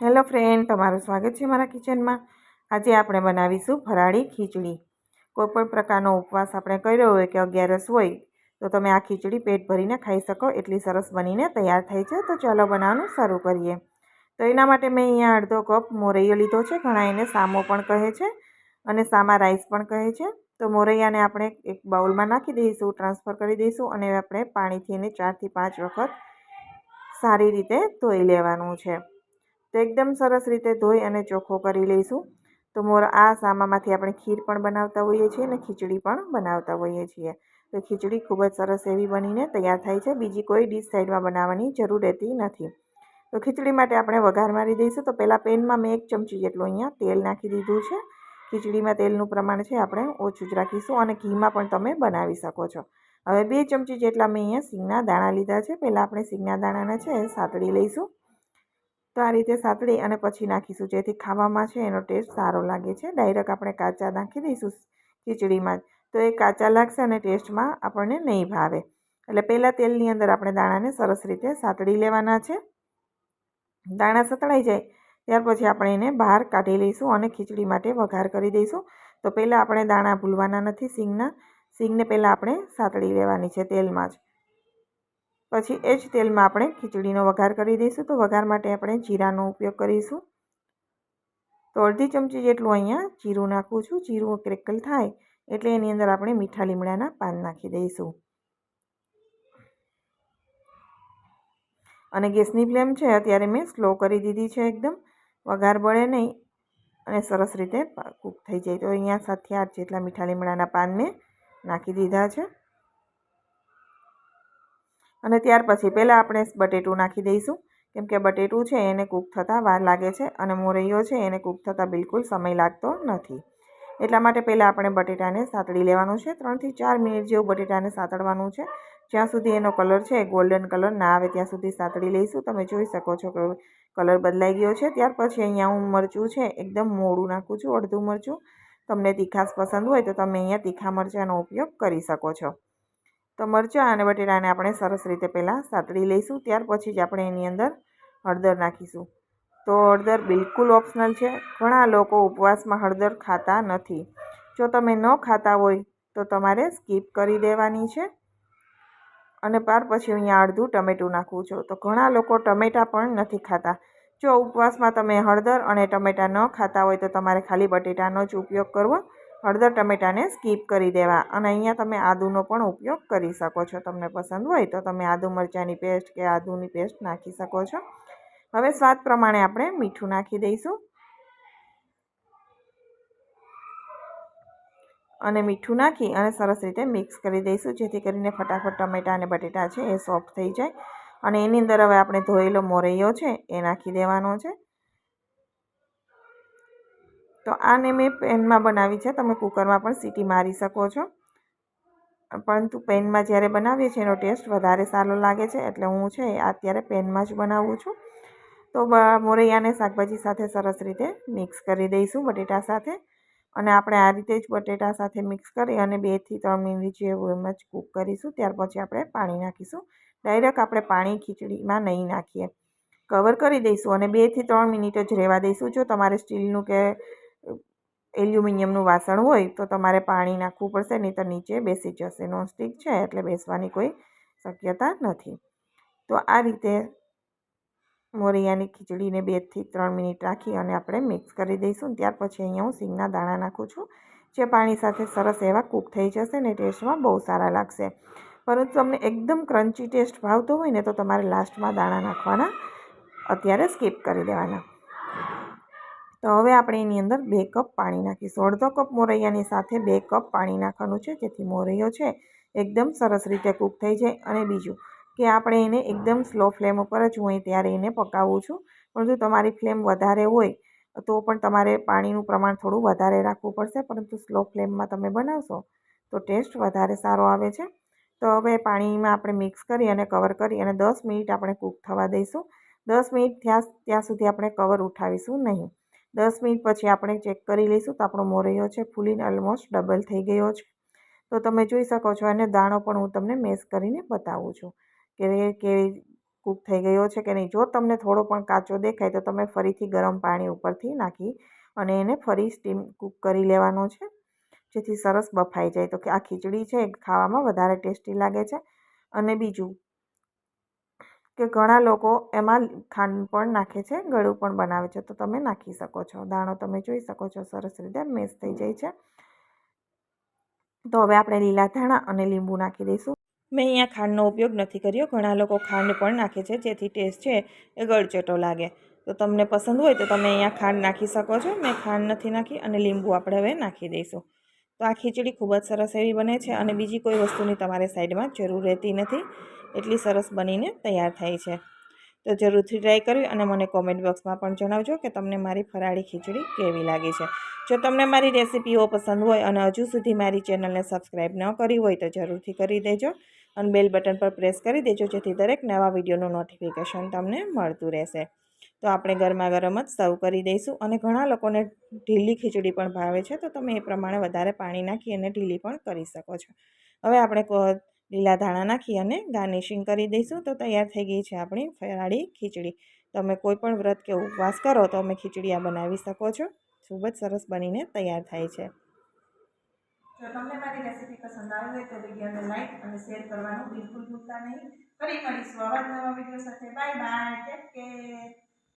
Hello friend, તમારું સ્વાગત છે મારા કિચનમાં. આજે આપણે બનાવીશું ફરાળી ખીચડી. કોઈપણ પ્રકારનો ઉપવાસ આપણે કર્યો હોય કે અગિયારસ હોય, તો તમે આ ખીચડી પેટ ભરીને ખાઈ શકો. એટલી સરસ બનીને તૈયાર થઈ છે. તો ચાલો બનાવવાનું શરૂ કરીએ. તો એના માટે મેં અહીંયા અડધો કપ મોરૈયો લીધો છે. ઘણા એને સામો પણ કહે છે અને સામા રાઈસ પણ કહે છે. તો મોરૈયાને આપણે એક બાઉલમાં નાખી દઈશું, ટ્રાન્સફર કરી દઈશું અને આપણે પાણીથી એને ચારથી પાંચ વખત સારી રીતે ધોઈ લેવાનું છે. તો એકદમ સરસ રીતે ધોઈ અને ચોખ્ખો કરી લઈશું. તો મોર આ સામામાંથી આપણે ખીર પણ બનાવતા હોઈએ છીએ અને ખીચડી પણ બનાવતા હોઈએ છીએ. તો ખીચડી ખૂબ જ સરસ એવી બનીને તૈયાર થાય છે. બીજી કોઈ ડીશ સાઈડમાં બનાવવાની જરૂર રહેતી નથી. તો ખીચડી માટે આપણે વઘાર મારી દઈશું. તો પહેલાં પેનમાં મેં એક ચમચી જેટલું અહીંયા તેલ નાખી દીધું છે. ખીચડીમાં તેલનું પ્રમાણ છે આપણે ઓછું જ રાખીશું અને ઘીમાં પણ તમે બનાવી શકો છો. હવે બે ચમચી જેટલા મેં અહીંયા સિંગના દાણા લીધા છે. પહેલાં આપણે સિંગના દાણાને છે સાતળી લઈશું. તો આ રીતે સાતળી અને પછી નાખીશું. જેથી ખાવામાં છે એનો ટેસ્ટ સારો લાગે છે. ડાયરેક્ટ આપણે કાચા નાખી દઈશું ખીચડીમાં તો એ કાચા લાગશે અને ટેસ્ટમાં આપણને નહીં ભાવે. એટલે પહેલાં તેલની અંદર આપણે દાણાને સરસ રીતે સાતળી લેવાના છે. દાણા સતળાઈ જાય, ત્યાર પછી આપણે એને બહાર કાઢી લઈશું અને ખીચડી માટે વઘાર કરી દઈશું. તો પહેલાં આપણે દાણા ભૂલવાના નથી. સિંગના, સિંગને પહેલાં આપણે સાતળી લેવાની છે તેલમાં જ. પછી એ જ તેલમાં આપણે ખીચડીનો વઘાર કરી દઈશું. તો વઘાર માટે આપણે જીરાનો ઉપયોગ કરીશું. તો અડધી ચમચી જેટલું અહીંયા જીરું નાખું છું. જીરું ક્રેકલ થાય એટલે એની અંદર આપણે મીઠા લીમડાના પાન નાખી દઈશું. અને ગેસની ફ્લેમ છે અત્યારે મેં સ્લો કરી દીધી છે એકદમ. વઘાર બળે નહીં અને સરસ રીતે કૂક થઈ જાય. તો અહીંયા સાથે આઠ જેટલા મીઠા લીમડાના પાન મેં નાખી દીધા છે. અને ત્યાર પછી પહેલાં આપણે બટેટું નાખી દઈશું. કેમ કે બટેટું છે એને કૂક થતાં વાર લાગે છે અને મોરૈયો છે એને કૂક થતાં બિલકુલ સમય લાગતો નથી. એટલા માટે પહેલાં આપણે બટેટાને સાતળી લેવાનું છે. ત્રણથી ચાર મિનિટ જેવું બટેટાને સાતળવાનું છે. જ્યાં સુધી એનો કલર છે, ગોલ્ડન કલર ના આવે ત્યાં સુધી સાતળી લઈશું. તમે જોઈ શકો છો કે કલર બદલાઈ ગયો છે. ત્યાર પછી અહીંયા હું મરચું છે, એકદમ મોડું નાખું છું, અડધું મરચું. તમને તીખાસ પસંદ હોય તો તમે અહીંયા તીખા મરચાંનો ઉપયોગ કરી શકો છો. તો મરચાં અને બટેટાને આપણે સરસ રીતે પહેલાં સાતળી લઈશું. ત્યાર પછી જ આપણે એની અંદર હળદર નાખીશું. તો હળદર બિલકુલ ઓપ્શનલ છે. ઘણા લોકો ઉપવાસમાં હળદર ખાતા નથી. જો તમે ન ખાતા હોય તો તમારે સ્કીપ કરી દેવાની છે. અને ત્યાર પછી અહીંયા અડધું ટમેટું નાખવું છું. તો ઘણા લોકો ટમેટાં પણ નથી ખાતા. જો ઉપવાસમાં તમે હળદર અને ટમેટાં ન ખાતા હોય તો તમારે ખાલી બટેટાનો જ ઉપયોગ કરવો. હળદર ટમેટાને સ્કીપ કરી દેવા. અને અહીંયા તમે આદુનો પણ ઉપયોગ કરી શકો છો. તમને પસંદ હોય તો તમે આદુ મરચાંની પેસ્ટ કે આદુની પેસ્ટ નાખી શકો છો. હવે સ્વાદ પ્રમાણે આપણે મીઠું નાખી દઈશું. અને મીઠું નાખી અને સરસ રીતે મિક્સ કરી દઈશું, જેથી કરીને ફટાફટ ટમેટા અને બટેટા છે એ સોફ્ટ થઈ જાય. અને એની અંદર હવે આપણે ધોયેલો મોરૈયો છે એ નાખી દેવાનો છે. તો આને મેં પેનમાં બનાવી છે. તમે કુકરમાં પણ સીટી મારી શકો છો. પરંતુ પેનમાં જ્યારે બનાવીએ છીએ એનો ટેસ્ટ વધારે સારો લાગે છે. એટલે હું છે અત્યારે પેનમાં જ બનાવું છું. તો મોરૈયાને શાકભાજી સાથે સરસ રીતે મિક્સ કરી દઈશું બટેટા સાથે. અને આપણે આ રીતે જ બટેટા સાથે મિક્સ કરી અને બેથી ત્રણ મિનિટ જેવું એમ જ કૂક કરીશું. ત્યાર પછી આપણે પાણી નાખીશું. ડાયરેક્ટ આપણે પાણી ખીચડીમાં નહીં નાખીએ. કવર કરી દઈશું અને બેથી ત્રણ મિનિટ જ રહેવા દઈશું. જો તમારે સ્ટીલનું કે એલ્યુમિનિયમનું વાસણ હોય તો તમારે પાણી નાખવું પડશે નહીં તો નીચે બેસી જશે. નોનસ્ટિક છે એટલે બેસવાની કોઈ શક્યતા નથી. તો આ રીતે મોરિયાની ખીચડીને બેથી ત્રણ મિનિટ રાખી અને આપણે મિક્સ કરી દઈશું. ત્યાર પછી અહીંયા હું સિંગના દાણા નાખું છું, જે પાણી સાથે સરસ એવા કૂક થઈ જશે ને ટેસ્ટમાં બહુ સારા લાગશે. પરંતુ તમને એકદમ ક્રન્ચી ટેસ્ટ ભાવતો હોય ને તો તમારે લાસ્ટમાં દાણા નાખવાના અત્યારે સ્કીપ કરી દેવાના. તો હવે આપણે એની અંદર બે કપ પાણી નાખીશું. અડધો કપ મોરૈયાની સાથે બે કપ પાણી નાખવાનું છે, જેથી મોરૈયો છે એકદમ સરસ રીતે કૂક થઈ જાય. અને બીજું કે આપણે એને એકદમ સ્લો ફ્લેમ ઉપર જ હું ત્યારે એને પકાવું છું. પરંતુ તમારી ફ્લેમ વધારે હોય તો પણ તમારે પાણીનું પ્રમાણ થોડું વધારે રાખવું પડશે, પરંતુ સ્લો ફ્લેમમાં તમે બનાવશો તો ટેસ્ટ વધારે સારો આવે છે. તો હવે પાણીમાં આપણે મિક્સ કરી અને કવર કરી અને દસ મિનિટ આપણે કૂક થવા દઈશું. દસ મિનિટ થયા, ત્યાં સુધી આપણે કવર ઉઠાવીશું નહીં. દસ મિનિટ પછી આપણે ચેક કરી લઈશું તો આપણો મોરૈયો છે, ફૂલીને ઓલમોસ્ટ ડબલ થઈ ગયો છે. તો તમે જોઈ શકો છો અને દાણો પણ હું તમને મેસ કરીને બતાવું છું કે કેવી કૂક થઈ ગયો છે કે નહીં. જો તમને થોડો પણ કાચો દેખાય તો તમે ફરીથી ગરમ પાણી ઉપરથી નાખી અને એને ફરી સ્ટીમ કૂક કરી લેવાનો છે, જેથી સરસ બફાઈ જાય. તો કે આ ખીચડી છે ખાવામાં વધારે ટેસ્ટી લાગે છે. અને બીજું કે ઘણા લોકો એમાં ખાંડ પણ નાખે છે, ગળું પણ બનાવે છે. તો તમે નાખી શકો છો. દાણો તમે જોઈ શકો છો. સરસ રીતે મેશ થઈ જાય છે. તો હવે આપણે લીલા ધાણા અને લીંબુ નાખી દઈશું. મેં અહીંયા ખાંડનો ઉપયોગ નથી કર્યો. ઘણા લોકો ખાંડ પણ નાખે છે. જેથી ટેસ્ટ છે એ ગળચટો લાગે. તો તમને પસંદ હોય તો તમે અહીંયા ખાંડ નાખી શકો છો. મેં ખાંડ નથી નાખી અને લીંબુ આપણે હવે નાખી દઈશું. તો આ ખીચડી ખૂબ જ સરસ એવી બને છે અને બીજી કોઈ વસ્તુની તમારે સાઈડમાં જરૂર રહેતી નથી. એટલી સરસ બનીને તૈયાર થાય છે. તો જરૂરથી ટ્રાય કરવી અને મને કોમેન્ટ બોક્સમાં પણ જણાવજો કે તમને મારી ફરાળી ખીચડી કેવી લાગી છે. જો તમને મારી રેસિપીઓ પસંદ હોય અને હજુ સુધી મારી ચેનલને સબસ્ક્રાઈબ ન કરી હોય તો જરૂરથી કરી દેજો અને બેલ બટન પર પ્રેસ કરી દેજો જેથી દરેક નવા વિડીયોનું નોટિફિકેશન તમને મળતું રહેશે. તો આપણે ગરમા ગરમ જ સર્વ કરી દઈશું અને ઘણા લોકોને ઢીલી ખીચડી પણ ભાવે છે, તો તમે એ પ્રમાણે વધારે પાણી નાખી અને ઢીલી પણ કરી શકો છો. હવે આપણે લીલા ધાણા નાખી અને ગાર્નિશિંગ કરી દઈશું, તો તૈયાર થઈ ગઈ છે આપણી ફરાળી ખીચડી. તમે કોઈ પણ વ્રત કે ઉપવાસ કરો તો અમે ખીચડી આ બનાવી શકો છો. ખૂબ જ સરસ બનીને તૈયાર થાય છે. જો તમને મારી રેસીપી પસંદ આવી હોય તો વિડીયોને લાઈક અને શેર કરવાનું બિલકુલ ભૂલતા નહીં. ફરી મળીશું આવા નવા વીડિયો સાથે. Bye bye. Take care.